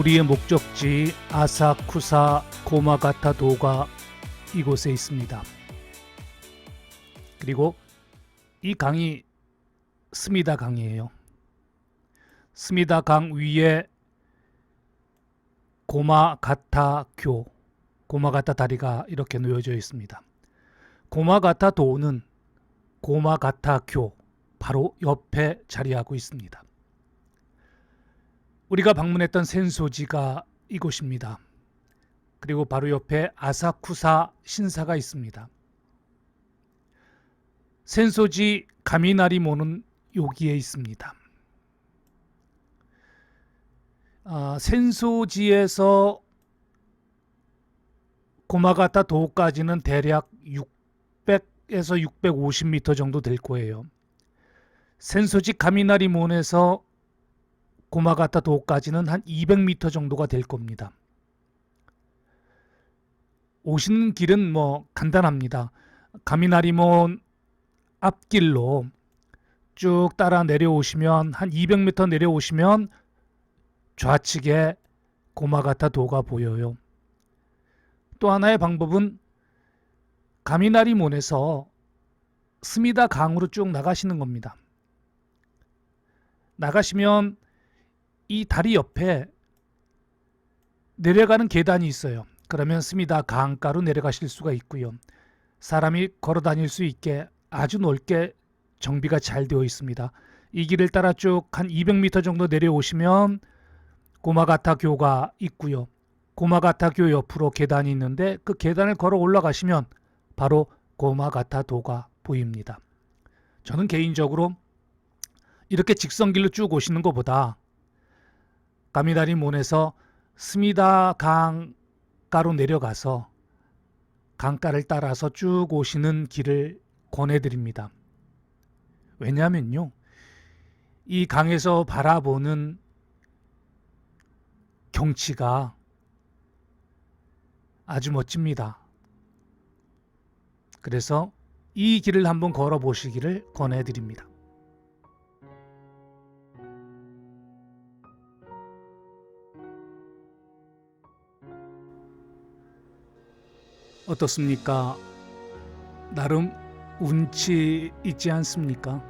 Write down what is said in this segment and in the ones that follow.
우리의 목적지 아사쿠사 고마가타 도가 이곳에 있습니다. 그리고 이 강이 스미다 강이에요. 스미다 강 위에 고마가타 교, 고마가타 다리가 이렇게 놓여져 있습니다. 고마가타 도는 고마가타 교 바로 옆에 자리하고 있습니다. 우리가 방문했던 센소지가 이곳입니다. 그리고 바로 옆에 아사쿠사 신사가 있습니다. 센소지 가미나리모는 여기에 있습니다. 아, 센소지에서 고마가타 도까지는 대략 600에서 650m 정도 될 거예요. 센소지 가미나리몬에서 고마가타 도까지는 한 200m 정도가 될 겁니다. 오시는 길은 뭐 간단합니다. 가미나리몬 앞길로 쭉 따라 내려오시면 한 200m 내려오시면 좌측에 고마가타 도가 보여요. 또 하나의 방법은 가미나리몬에서 스미다 강으로 쭉 나가시는 겁니다. 나가시면 이 다리 옆에 내려가는 계단이 있어요. 그러면 스미다 강가로 내려가실 수가 있고요. 사람이 걸어 다닐 수 있게 아주 넓게 정비가 잘 되어 있습니다. 이 길을 따라 쭉 한 200m 정도 내려오시면 고마가타 교가 있고요. 고마가타 교 옆으로 계단이 있는데 그 계단을 걸어 올라가시면 바로 고마가타 도가 보입니다. 저는 개인적으로 이렇게 직선길로 쭉 오시는 것보다 가미다리 몬에서 스미다 강가로 내려가서 강가를 따라서 쭉 오시는 길을 권해드립니다. 왜냐하면요, 이 강에서 바라보는 경치가 아주 멋집니다. 그래서 이 길을 한번 걸어 보시기를 권해드립니다. 어떻습니까? 나름 운치 있지 않습니까?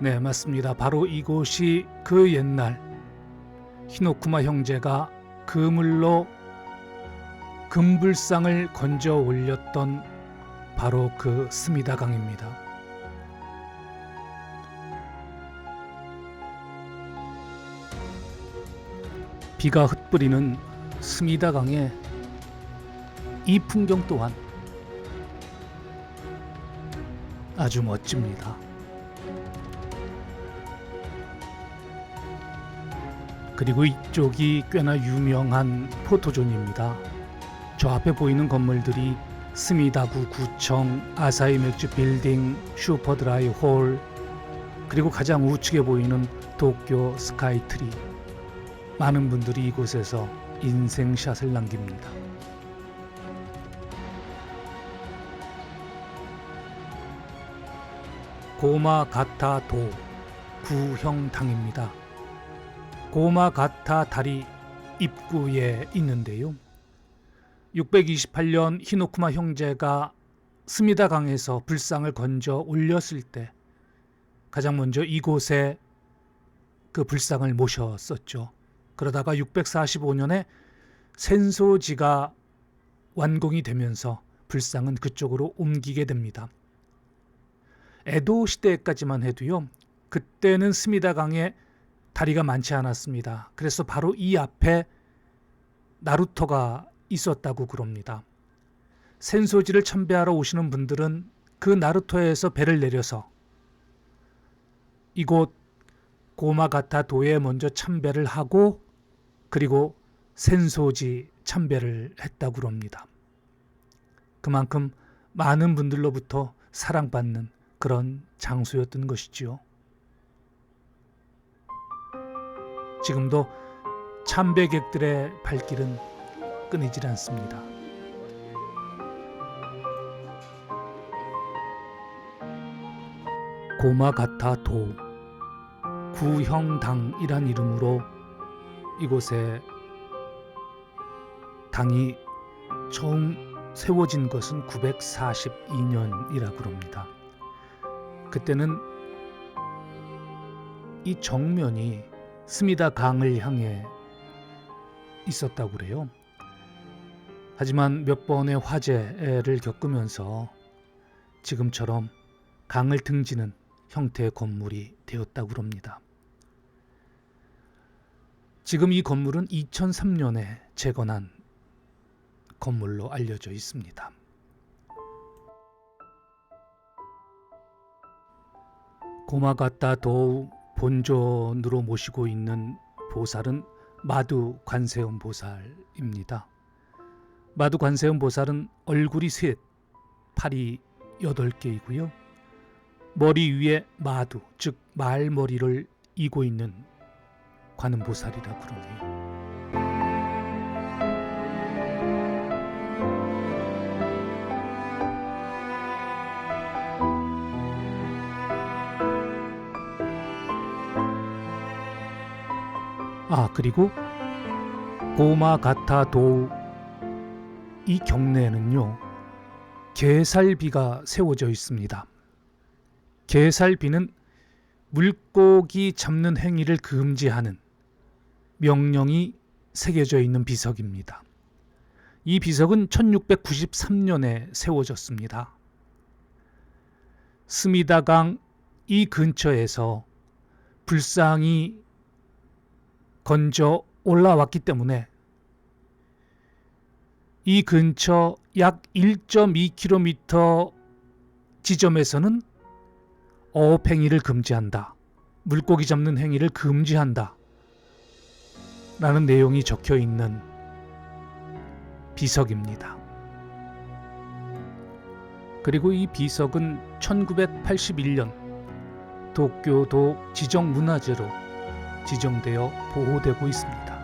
네, 맞습니다. 바로 이곳이 그 옛날 히노쿠마 형제가 그물로 금불상을 건져 올렸던 바로 그 스미다 강입니다. 비가 흩뿌리는 스미다 강의 이 풍경 또한 아주 멋집니다. 그리고 이쪽이 꽤나 유명한 포토존입니다. 저 앞에 보이는 건물들이 스미다구 구청, 아사히 맥주 빌딩, 슈퍼드라이 홀, 그리고 가장 우측에 보이는 도쿄 스카이트리. 많은 분들이 이곳에서 인생샷을 남깁니다. 고마가타 도 구형당입니다. 고마가타 다리 입구에 있는데요. 628년 히노쿠마 형제가 스미다 강에서 불상을 건져 올렸을 때 가장 먼저 이곳에 그 불상을 모셨었죠. 그러다가 645년에 센소지가 완공이 되면서 불상은 그쪽으로 옮기게 됩니다. 에도 시대까지만 해도요. 그때는 스미다 강에 다리가 많지 않았습니다. 그래서 바로 이 앞에 나루토가 있었다고 그럽니다. 센소지를 참배하러 오시는 분들은 그 나루토에서 배를 내려서 이곳 고마가타 도에 먼저 참배를 하고 그리고 센소지 참배를 했다고 그럽니다. 그만큼 많은 분들로부터 사랑받는 그런 장소였던 것이지요. 지금도 참배객들의 발길은 끊이질 않습니다. 고마가타 도 구형당이란 이름으로 이곳에 당이 처음 세워진 것은 942년이라 그럽니다. 그때는 이 정면이 스미다 강을 향해 있었다고 그래요. 하지만 몇 번의 화재를 겪으면서 지금처럼 강을 등지는 형태의 건물이 되었다고 그럽니다. 지금 이 건물은 2003년에 재건한 건물로 알려져 있습니다. 고마가타 도우 본존으로 모시고 있는 보살은 마두 관세음 보살입니다. 마두 관세음 보살은 얼굴이 셋, 팔이 여덟 개이고요. 머리 위에 마두, 즉 말머리를 이고 있는 관음 보살이라 그러네요. 아 그리고 고마가타 도우 이 경내에는요 게살비가 세워져 있습니다. 게살비는 물고기 잡는 행위를 금지하는 명령이 새겨져 있는 비석입니다. 이 비석은 1693년에 세워졌습니다. 스미다강 이 근처에서 불상이 건져 올라왔기 때문에 이 근처 약 1.2km 지점에서는 어업 행위를 금지한다. 물고기 잡는 행위를 금지한다. 라는 내용이 적혀 있는 비석입니다. 그리고 이 비석은 1981년 도쿄도 지정 문화재로 지정되어 보호되고 있습니다.